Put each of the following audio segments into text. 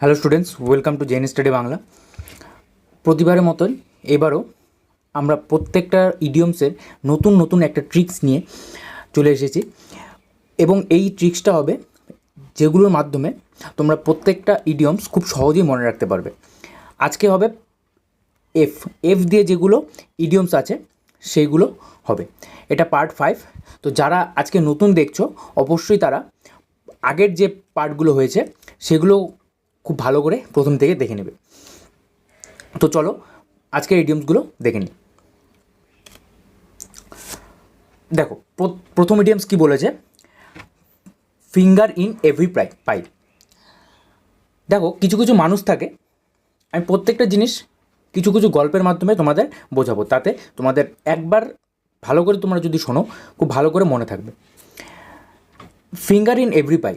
Hello students welcome to Zen study Bangla প্রতিবারের মতন এবারও আমরা প্রত্যেকটা ইডিয়মসের নতুন নতুন একটা ট্রিক্স নিয়ে চলে এসেছি। এবং এই ট্রিক্সটা হবে যেগুলোর মাধ্যমে তোমরা প্রত্যেকটা ইডিয়মস খুব সহজেই মনে রাখতে পারবে। আজকে হবে এফ এফ দিয়ে যেগুলো ইডিয়মস আছে সেইগুলো হবে। এটা পার্ট ফাইভ তো যারা আজকে নতুন দেখছ, অবশ্যই তারা আগের যে পার্টগুলো হয়েছে, সেগুলো খুব ভালো করে প্রথম থেকে দেখে নেবে। তো চলো, আজকের ইডিয়মসগুলো দেখে নিই। দেখো প্রথম ইডিয়মস কি বলেছে? ফিঙ্গার ইন এভরি প্রাই পাই দেখো, কিছু কিছু মানুষ থাকে, আমি প্রত্যেকটা জিনিস কিছু কিছু গল্পের মাধ্যমে তোমাদের বোঝাবো, তাতে তোমাদের একবার ভালো করে তোমরা যদি শোনো, খুব ভালো করে মনে থাকবে। ফিঙ্গার ইন এভরি পাই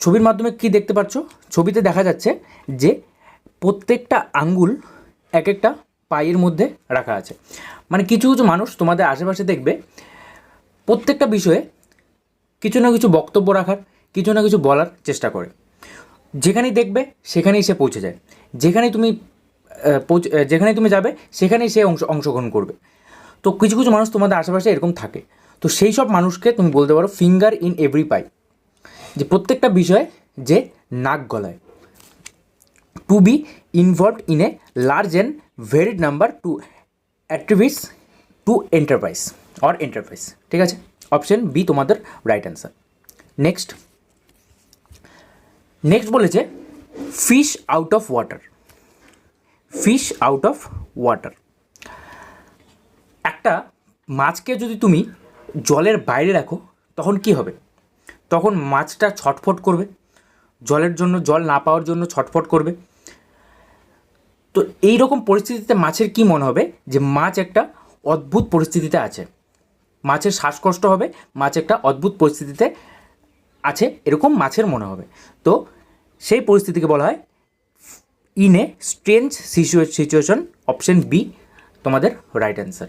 ছবির মাধ্যমে কি দেখতে পাচ্ছ ছবিতে দেখা যাচ্ছে যে প্রত্যেকটা আঙ্গুল এক একটা পায়ের মধ্যে রাখা আছে। মানে কিছু কিছু মানুষ তোমাদের আশেপাশে দেখবে, প্রত্যেকটা বিষয়ে কিছু না কিছু বক্তব্য রাখার, কিছু না কিছু বলার চেষ্টা করে। যেখানেই দেখবে, সেখানেই সে পৌঁছে যায়। যেখানেই তুমি যেখানেই তুমি যাবে, সেখানেই সে অংশ, অংশগ্রহণ করবে। তো কিছু কিছু মানুষ তোমাদের আশেপাশে এরকম থাকে। তো সেই সব মানুষকে তুমি বলতে পারো ফিঙ্গার ইন এভরি পাই যে প্রত্যেকটা বিষয়ে যে নাক গলায়। To be involved in a large and varied number to attributes to enterprise or enterprise ঠিক আছে? অপশন বি তোমাদের রাইট অ্যান্সার নেক্সট নেক্সট বলেছে fish out of water fish out of water একটা মাছকে যদি তুমি জলের বাইরে রাখো, তখন কি হবে? তখন মাছটা ছটফট করবে। জলের জন্য, জল না পাওয়ার জন্য ছটফট করবে। তো এই রকম পরিস্থিতিতে মাছের কি মনে হবে? যে মাছ একটা অদ্ভুত পরিস্থিতিতে আছে। মাছের শ্বাসকষ্ট হবে, মাছ একটা অদ্ভুত পরিস্থিতিতে আছে, এরকম মাছের মনে হবে। তো সেই পরিস্থিতিকে বলা হয় in a strange situation option B তোমাদের রাইট অ্যান্সার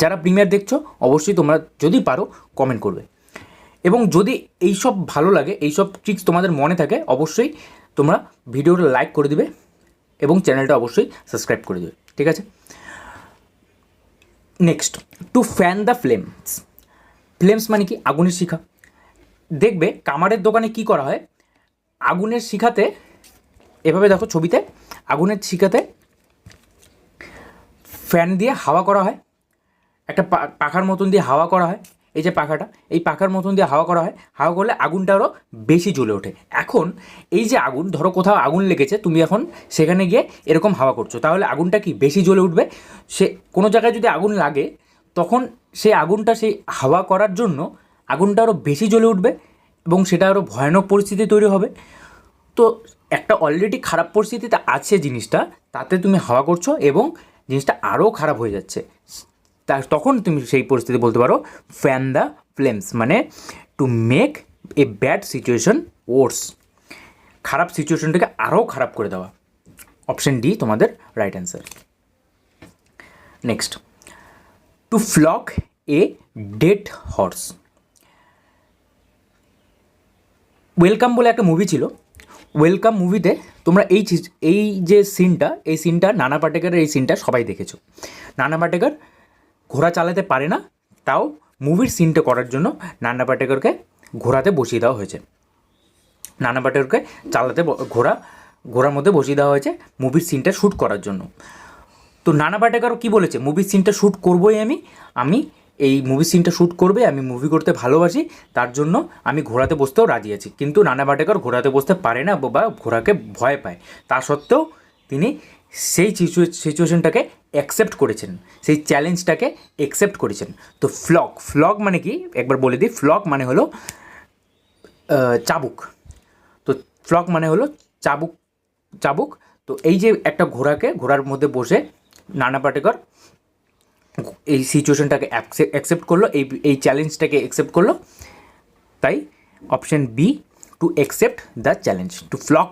যারা প্রিমিয়ার দেখছ, অবশ্যই তোমরা যদি পারো কমেন্ট করবে। এবং যদি এইসব ভালো লাগে, এইসব ট্রিক্স তোমাদের মনে থাকে, অবশ্যই তোমরা ভিডিওটা লাইক করে দিবে এবং চ্যানেলটা অবশ্যই সাবস্ক্রাইব করে দেবে, ঠিক আছে? Next to fan the flames flames মানে কি? আগুনের শিখা। দেখবে কামারের দোকানে কি করা হয়? আগুনের শিখাতে, এভাবে দেখো ছবিতে, আগুনের শিখাতে ফ্যান দিয়ে হাওয়া করা হয়। একটা পাখার মতন দিয়ে হাওয়া করা হয়। এই যে পাখাটা, এই পাখার মতন দিয়ে হাওয়া করা হয়। হাওয়া করলে আগুনটা আরও বেশি জ্বলে ওঠে। এখন এই যে আগুন, ধরো কোথাও আগুন লেগেছে, তুমি এখন সেখানে গিয়ে এরকম হাওয়া করছ, তাহলে আগুনটা কি বেশি জ্বলে উঠবে? সে, কোনো জায়গায় যদি আগুন লাগে, তখন সেই আগুনটা, সেই হাওয়া করার জন্য আগুনটা আরও বেশি জ্বলে উঠবে এবং সেটা আরও ভয়ানক পরিস্থিতি তৈরি হবে। তো একটা অলরেডি খারাপ পরিস্থিতিতে আছে জিনিসটা, তাতে তুমি হাওয়া করছ এবং জিনিসটা আরও খারাপ হয়ে যাচ্ছে। তা তখন তুমি সেই পরিস্থিতি বলতে পারো ফ্যান দ্য ফ্লেমস মানে to make a bad situation worse খারাপ সিচুয়েশনটাকে আরও খারাপ করে দেওয়া। অপশন ডি তোমাদের right answer next to flog a dead horse welcome বলে একটা মুভি ছিল। ওয়েলকাম মুভিতে তোমরা এই এই যে সিনটা এই সিনটা নানা পাটেকারের এই সিনটা সবাই দেখেছ। নানা পাটেকার ঘোড়া চালাতে পারে না, তাও মুভির সিনটা করার জন্য নানা পাটেকারকে ঘোড়াতে বসিয়ে দেওয়া হয়েছে। নানা পাটেকারকে চালাতে ঘোড়া, ঘোড়ার মধ্যে বসিয়ে দেওয়া হয়েছে মুভির সিনটা শ্যুট করার জন্য। তো নানা পাটেকারও কী বলেছে মুভির সিনটা শ্যুট করবোই আমি আমি এই মুভি সিনটা শ্যুট করবে, আমি মুভি করতে ভালোবাসি, তার জন্য আমি ঘোড়াতে বসতেও রাজি আছি। কিন্তু নানা পাটেকর ঘোড়াতে বসতে পারে না বা ঘোড়াকে ভয় পায়। তা সত্ত্বেও তিনি সেই সিচুয়েশনটাকে অ্যাকসেপ্ট করেছেন, সেই চ্যালেঞ্জটাকে অ্যাকসেপ্ট করেছেন। তো ফ্লগ ফ্লগ মানে কি? একবার বলে দিই ফ্লগ মানে হলো চাবুক। তো ফ্লক মানে হলো চাবুক চাবুক। তো এই যে একটা ঘোড়াকে, ঘোড়ার মধ্যে বসে নানা পাটেকর এই সিচুয়েশনটাকে অ্যাকসেপ্ট করল, এই এই চ্যালেঞ্জটাকে অ্যাকসেপ্ট করল। তাই option B to accept the challenge to flog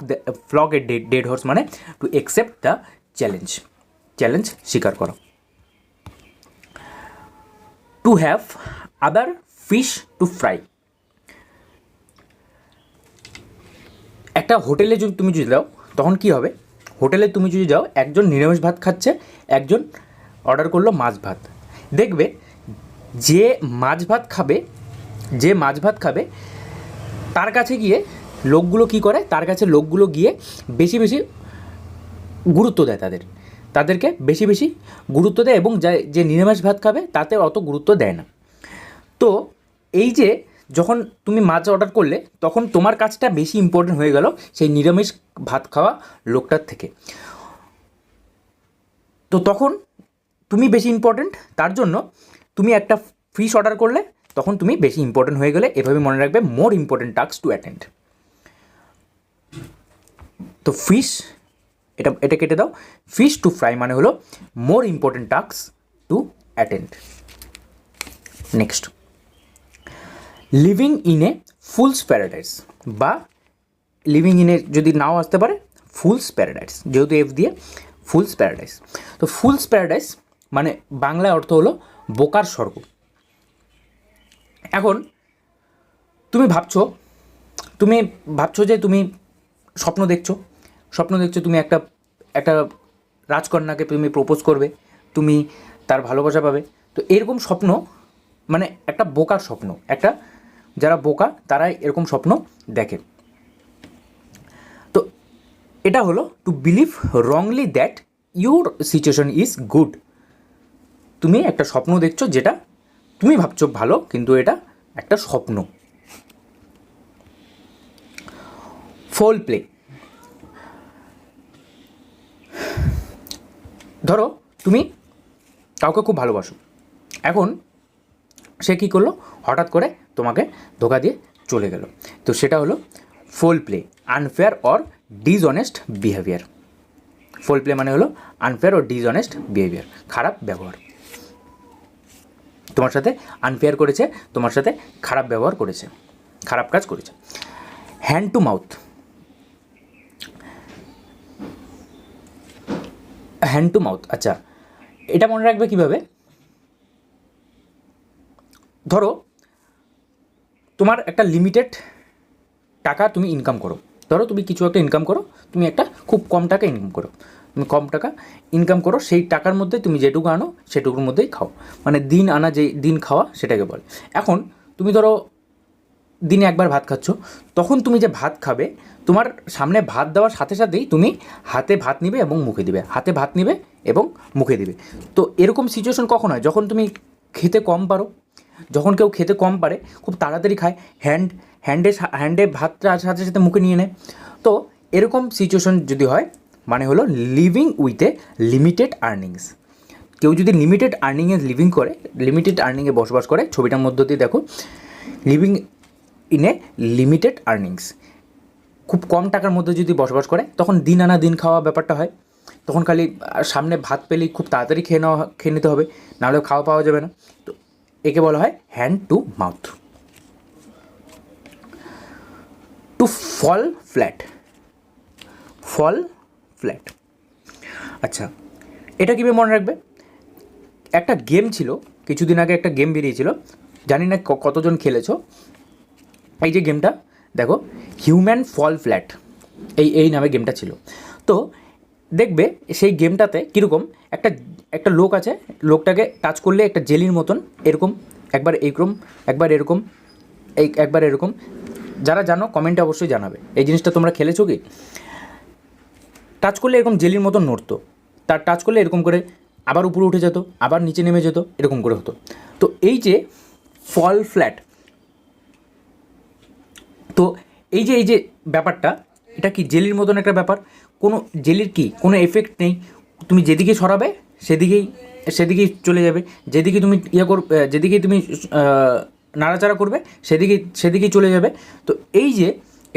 flog a dead dead horse মানে to accept the challenge challenge স্বীকার করো। To have other fish to fry একটা হোটেলে যদি তুমি যদি যাও, তখন কি হবে? হোটেলে তুমি যদি যাও, একজন নিরামিষ ভাত খাচ্ছে, একজন অর্ডার করল মাছ ভাত। দেখবে যে মাছ ভাত খাবে, যে মাছ ভাত খাবে তার কাছে গিয়ে লোকগুলো কি করে? তার কাছে লোকগুলো গিয়ে বেশি বেশি গুরুত্ব দেয় তাদের। তাদেরকে বেশি বেশি গুরুত্ব দেয় এবং যা যে নিরামিষ ভাত খাবে তাতে অত গুরুত্ব দেয় না। তো এই যে যখন তুমি মাছ অর্ডার করলে, তখন তোমার কাজটা বেশি ইম্পর্টেন্ট হয়ে গেল সেই নিরামিষ ভাত খাওয়া লোকটার থেকে। তো তখন তুমি বেশি ইম্পর্টেন্ট তার জন্য তুমি একটা ফিশ অর্ডার করলে তখন তুমি বেশি ইম্পর্টেন্ট হয়ে গেলে এভাবে মনে রাখবে more important task to attend তো ফিশ এটা এটা কেটে দাও। ফিশ টু ফ্রাই মানে হলো more important task to attend next living in a fool's paradise বা লিভিং ইন এ যদি নাও আসতে পারে ফুলস প্যারাডাইস যেহেতু এফ দিয়ে ফুলস প্যারাডাইস তো ফুলস প্যারাডাইস মানে বাংলায় অর্থ হলো বোকার স্বর্গ। এখন তুমি ভাবছ তুমি ভাবছ যে তুমি স্বপ্ন দেখছ স্বপ্ন দেখছ তুমি একটা একটা রাজকন্যাকে তুমি প্রপোজ করবে, তুমি তার ভালোবাসা পাবে। তো এরকম স্বপ্ন মানে একটা বোকার স্বপ্ন, একটা যারা বোকা তারা এরকম স্বপ্ন দেখে। তো এটা হলো to believe wrongly that your situation is good তুমি একটা স্বপ্ন দেখছ যেটা তুমি ভাবছ ভালো, কিন্তু এটা একটা স্বপ্ন। ফোল প্লে ধরো, তুমি কাউকে খুব ভালোবাসো। এখন সে কী করল? হঠাৎ করে তোমাকে ধোকা দিয়ে চলে গেল। তো সেটা হলো foul play unfair or dishonest behaviour foul play মানে হলো আনফেয়ার ও ডিসঅনেস্ট বিহেভিয়ার খারাপ ব্যবহার। তোমার সাথে আনফেয়ার করেছে, তোমার সাথে খারাপ ব্যবহার করেছে, খারাপ কাজ করেছে। Hand to mouth hand to mouth আচ্ছা। এটা মনে রাখবে কীভাবে? ধরো, তোমার একটা লিমিটেড টাকা তুমি ইনকাম করো। ধরো, তুমি কিছু একটা ইনকাম করো, তুমি একটা খুব কম টাকা ইনকাম করো। তুমি কম টাকা ইনকাম করো, সেই টাকার মধ্যে তুমি যেটুকু আনো, সেটুকুর মধ্যেই খাও। মানে দিন আনা যে দিন খাওয়া সেটাকে বলে। এখন তুমি ধরো দিনে একবার ভাত খাচ্ছ, তখন তুমি যে ভাত খাবে, তোমার সামনে ভাত দেওয়ার সাথে সাথেই তুমি হাতে ভাত নিবে এবং মুখে দিবে। হাতে ভাত নিবে এবং মুখে দিবে। তো এরকম সিচুয়েশন কখন হয়? যখন তুমি খেতে কম পারো, যখন কেউ খেতে কম পারে, খুব তাড়াতাড়ি খায় হ্যান্ড হ্যান্ডে হ্যান্ডে ভাতটা সাথে সাথে মুখে নিয়ে নেয়। তো এরকম সিচুয়েশন যদি হয় মানে হলো living with a limited earnings কেউ যদি লিমিটেড আর্নিংয়ে লিভিং করে লিমিটেড আর্নিংয়ে বসবাস করে, ছবিটার মধ্য দিয়ে দেখো living in a limited earnings খুব কম টাকার মধ্যে যদি বসবাস করে, তখন দিন আনা দিন খাওয়া ব্যাপারটা হয়। তখন খালি সামনে ভাত পেলেই খুব তাড়াতাড়ি খেয়ে নেওয়া, খেয়ে নিতে হবে নাহলে খাওয়া পাওয়া যাবে না। তো একে বলা হয় hand to mouth to fall flat fall flat. আচ্ছা এটা কীভাবে মনে রাখবে? একটা গেম ছিল, কিছুদিন আগে একটা গেম বেরিয়েছিল, জানি না কতজন খেলেছো। এই যে গেমটা, দেখো হিউম্যান ফল ফ্ল্যাট এই এই নামে গেমটা ছিল। তো, দেখবে, সেই গেমটাতে কীরকম, একটা একটা লোক আছে, লোকটাকে টাচ করলে একটা জেলির মতন এরকম, একবার এইরকম, একবার এরকম, এই, একবার এরকম। যারা জানো কমেন্টে অবশ্যই জানাবে। এই জিনিসটা তোমরা খেলেছো কি? টাচ করলে এরকম জেলির মতন নড়তো। তার টাচ করলে এরকম করে আবার উপরে উঠে যেত, আবার নিচে নেমে যেত, এরকম করে হতো। তো এই যে ফল ফ্ল্যাট তো এই যে এই যে ব্যাপারটা, এটা কি জেলির মতন একটা ব্যাপার? কোনো জেলির কি কোনো এফেক্ট নেই? তুমি যেদিকে সরাবে, সেদিকেই সেদিকেই চলে যাবে। যেদিকে তুমি ইয়ে কর যেদিকে তুমি নাড়াচাড়া করবে, সেদিকে, সেদিকেই চলে যাবে। তো এই যে,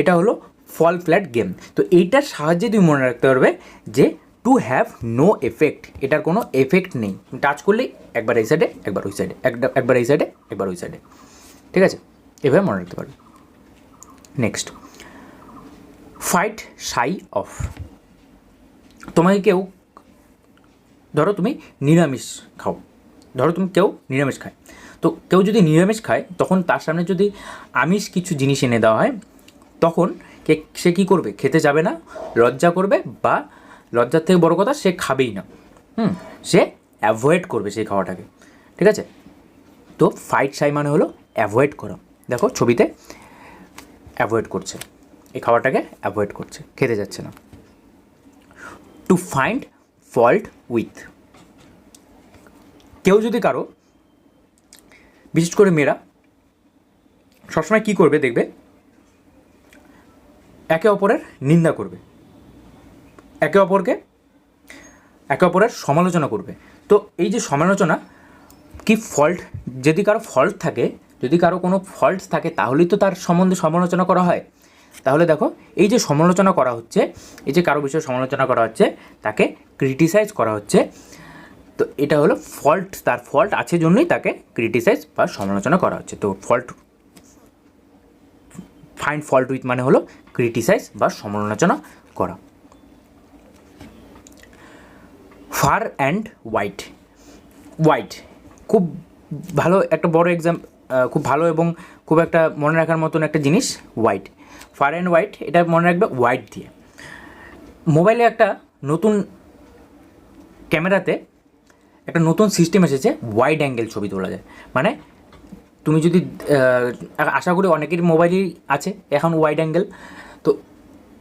এটা হলো ফল ফ্ল্যাট গেম। তো এইটার সাহায্যে তুমি মনে রাখতে পারবে যে টু হ্যাভ নো এফেক্ট এটার কোনো এফেক্ট নেই। টাচ করলেই একবার এই সাইডে একবার ওই সাইডে একবার এই সাইডে একবার ওই সাইডে ঠিক আছে? এভাবে মনে রাখতে পারবে। নেক্সট ফাইট সাই অফ তোমাকে কেউ, ধরো তুমি নিরামিষ খাও। ধরো তুমি কেউ নিরামিষ খায়। তো কেউ যদি নিরামিষ খায়, তখন তার সামনে যদি আমিষ কিছু জিনিস এনে দেওয়া হয়, তখন কে, সে কী করবে? খেতে যাবে না? লজ্জা করবে বা লজ্জার থেকে বড় কথা, সে খাবেই না। হুম, সে অ্যাভয়েড করবে সেই খাওয়াটাকে। ঠিক আছে? তো ফাইট সাই মানে হলো অ্যাভয়েড করা। দেখো ছবিতে অ্যাভয়েড করছে। এই খাবারটাকে অ্যাভয়েড করছে। খেতে যাচ্ছে না। টু ফাইন্ড ফল্ট উইথ কেউ যদি কারও, বিশেষ করে মেয়েরা, সবসময় কী করবে দেখবে? একে অপরের নিন্দা করবে। একে অপরকে একে অপরের সমালোচনা করবে। তো এই যে সমালোচনা, কি ফল্ট যদি কারও ফল্ট থাকে, যদি কারও কোনো ফল্ট থাকে, তাহলেই তো তার সম্বন্ধে সমালোচনা করা হয়। তাহলে দেখো, এই যে সমালোচনা করা হচ্ছে, এই যে কারও বিষয়ে সমালোচনা করা হচ্ছে, তাকে ক্রিটিসাইজ করা হচ্ছে, তো এটা হলো ফল্ট তার ফল্ট আছে জন্যই তাকে ক্রিটিসাইজ বা সমালোচনা করা হচ্ছে। তো ফল্ট ফাইন্ড ফল্ট উইথ মানে হলো ক্রিটিসাইজ বা সমালোচনা করা। Fur and white. হোয়াইট, খুব ভালো একটা বড় এক্সাম খুব ভালো এবং খুব একটা মনে রাখার মতন একটা জিনিস হোয়াইট। ফার অ্যান্ড হোয়াইট, এটা মনে রাখবে হোয়াইট দিয়ে। মোবাইলে একটা নতুন ক্যামেরাতে একটা নতুন সিস্টেম এসেছে ওয়াইড অ্যাঙ্গেল ছবি তোলা যায়। মানে তুমি যদি আশা করি অনেকের মোবাইলই আছে, এখন ওয়াইড অ্যাঙ্গেল তো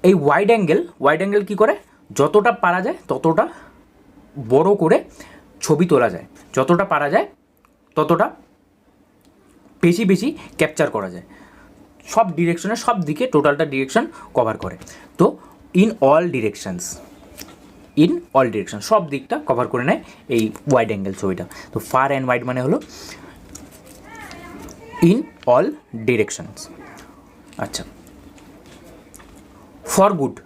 এই ওয়াইড অ্যাঙ্গেল ওয়াইড অ্যাঙ্গেল কী করে? যতটা পারা যায়, ততটা বড় করে ছবি তোলা যায়। যতটা পারা যায়, ততটা বেশি বেশি ক্যাপচার করা যায়। সব ডিরেকশনে সব দিকে টোটালটা ডিরেকশন কভার করে। তো in all directions in all direction সব দিকটা কভার করে নেয় এই ওয়াইড অ্যাঙ্গেল ছবিটা। তো ফার অ্যান্ড ওয়াইড মানে হলো ইন অল ডিরেকশনস আচ্ছা। ফর গুড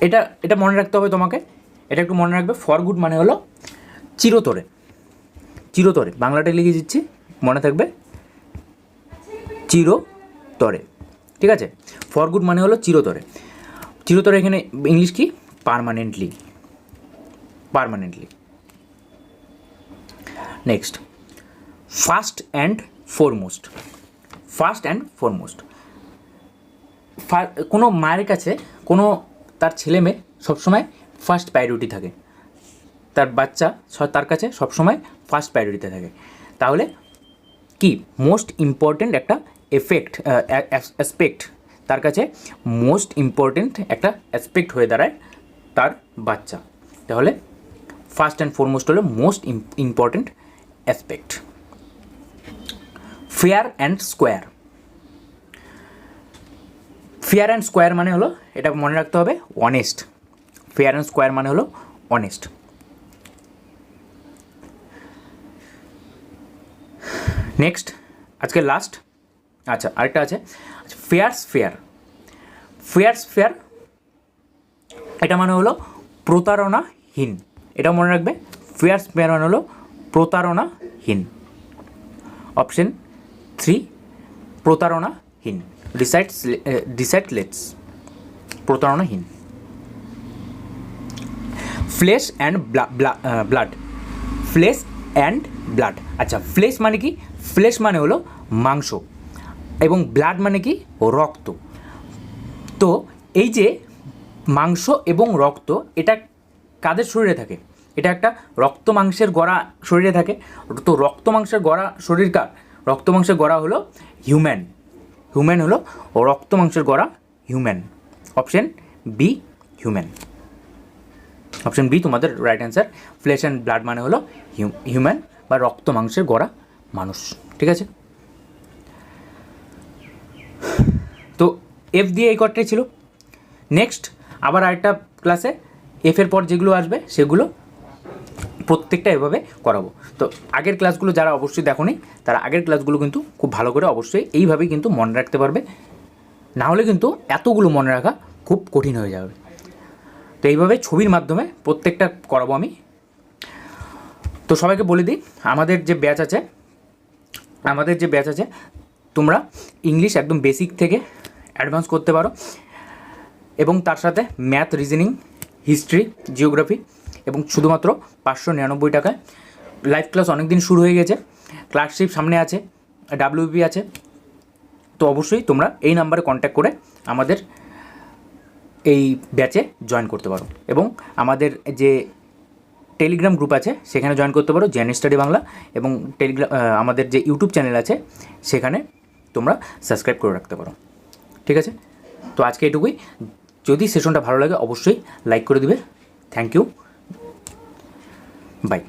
এটা এটা মনে রাখতে হবে তোমাকে। এটা একটু মনে রাখবে। ফর গুড মানে হলো চিরতরে। চিরতরে। বাংলাটা লিখে দিচ্ছি। মনে থাকবে? চিরতরে। ঠিক আছে? ফর গুড মানে হলো চিরতরে। চিরতরে এখানে ইংলিশ কি? Permanently permanently next first and foremost first and foremost কোনো মায়ের কাছে কোনো তার ছেলে মেয়ে সবসময় ফার্স্ট প্রায়োরিটি থাকে। তার বাচ্চা তার কাছে সবসময় ফার্স্ট প্রায়োরিটিতে থাকে। তাহলে কি? মোস্ট ইম্পর্ট্যান্ট একটা এফেক্ট অ্যাসপেক্ট তার কাছে মোস্ট ইম্পর্ট্যান্ট একটা অ্যাসপেক্ট হয়ে দাঁড়ায় তার বাচ্চা। তাহলে ফার্স্ট অ্যান্ড ফরমোস্ট হলো most important aspect fair and square fair and square মানে হলো, এটা মনে রাখতে হবে অনেস্ট ফেয়ার অ্যান্ড স্কোয়ার মানে হলো অনেস্ট নেক্সট আজকে লাস্ট আচ্ছা আরেকটা আছে। ফেয়ার্স ফেয়ার ফেয়ার্স ফেয়ার এটা মানে হলো প্রতারণাহীন। এটা মনে রাখবে ফেয়ার্স ফেয়ার মানে হলো প্রতারণাহীন। অপশন থ্রি প্রতারণাহীন। Decides decide let's প্রতারণাহীন। Flesh and blood flesh and blood আচ্ছা ফ্লেশ মানে কি? ফ্লেশ মানে হলো মাংস। এবং ব্লাড মানে কি? রক্ত। তো এই যে মাংস এবং রক্ত, এটা কাদের শরীরে থাকে? এটা একটা রক্ত মাংসের গড়া শরীরে থাকে। তো রক্ত মাংসের গড়া শরীর কার? রক্ত মাংসের গড়া হলো হিউম্যান হিউম্যান হলো রক্ত মাংসের গড়া human option B human option B তোমাদের right answer flesh and blood মানে হলো হিউম্যান বা রক্ত মাংসের গড়া মানুষ, ঠিক আছে? তো এফ দিয়ে এই কটটাই ছিল। নেক্সট আবার আরেকটা ক্লাসে এফের পর যেগুলো আসবে সেগুলো প্রত্যেকটা এভাবে করাবো। তো আগের ক্লাসগুলো যারা অবশ্যই দেখোনি, তারা আগের ক্লাসগুলো কিন্তু খুব ভালো করে অবশ্যই এইভাবেই কিন্তু মনে রাখতে পারবে। না হলে কিন্তু এতগুলো মনে রাখা খুব কঠিন হয়ে যাবে। তো এইভাবে ছবির মাধ্যমে প্রত্যেকটা করাবো আমি। তো সবাইকে বলে দিই, আমাদের যে ব্যাচ আছে, আমাদের যে ব্যাচ আছে, তোমরা ইংলিশ একদম বেসিক থেকে অ্যাডভান্স করতে পারো। এবং তার সাথে ম্যাথ রিজনিং হিস্ট্রি জিওগ্রাফি এবং শুধুমাত্র পাঁচশো নিরানব্বই টাকায়। লাইভ ক্লাস অনেক দিন শুরু হয়ে গেছে। ক্লাসশিপ সামনে আছে ডাব্লিউপি আছে। তো অবশ্যই তোমরা এই নাম্বারে কন্ট্যাক্ট করে আমাদের এই ব্যাচে জয়েন করতে পারো। এবং আমাদের যে টেলিগ্রাম গ্রুপ আছে, সেখানে জয়েন করতে পারো জেন স্টাডি বাংলা এবং টেলিগ্রাম আমাদের যে ইউটিউব চ্যানেল আছে, সেখানে তোমরা সাবস্ক্রাইব করে রাখতে পারো। ঠিক আছে? তো আজকে এটুকুই। যদি সেশনটা ভালো লাগে, অবশ্যই লাইক করে দিবে। Thank you Bye.